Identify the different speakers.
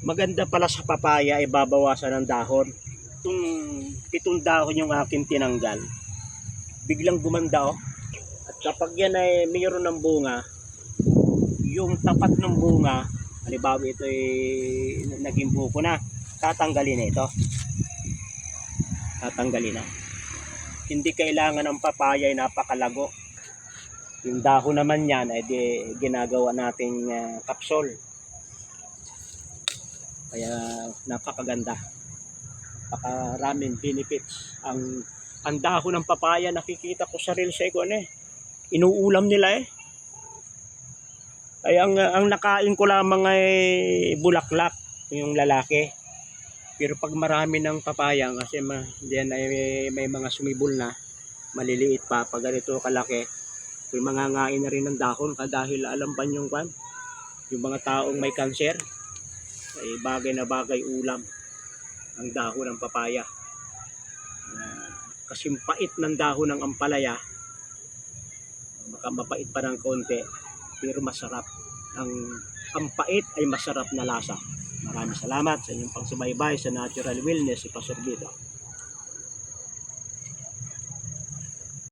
Speaker 1: Maganda pala sa papaya ay babawasan ng dahon. Itong pitong dahon yung akin tinanggal. Biglang gumanda oh. At kapag yan ay mayroon ng bunga, yung tapat ng bunga, halimbawa ito ay naging buko na, tatanggalin na ito. Tatanggalin na. Hindi kailangan ng papaya ay napakalago. Yung dahon naman yan ay di, ginagawa nating ah, kapsol. Kaya napakaganda. Napakaraming benefits. Ang ang dahon ng papaya nakikita ko sa reels ko ano eh. Inuulam nila eh. Ay ang ang nakain ko lamang ay bulaklak yung lalaki. Pero pag marami ng papaya kasi ma, diyan ay may, may mga sumibol na maliliit pa pag ganito kalaki. May mga ngain na rin ng dahon dahil alam ba yung kwan? Yung mga taong may cancer ay bagay na bagay ulam ang dahon ng papaya. Uh, kasi pait ng dahon ng ampalaya. Baka mapait pa ng konti pero masarap. Ang ang pait ay masarap na lasa. Maraming salamat sa inyong pagsubaybay sa Natural Wellness si Pastor Vito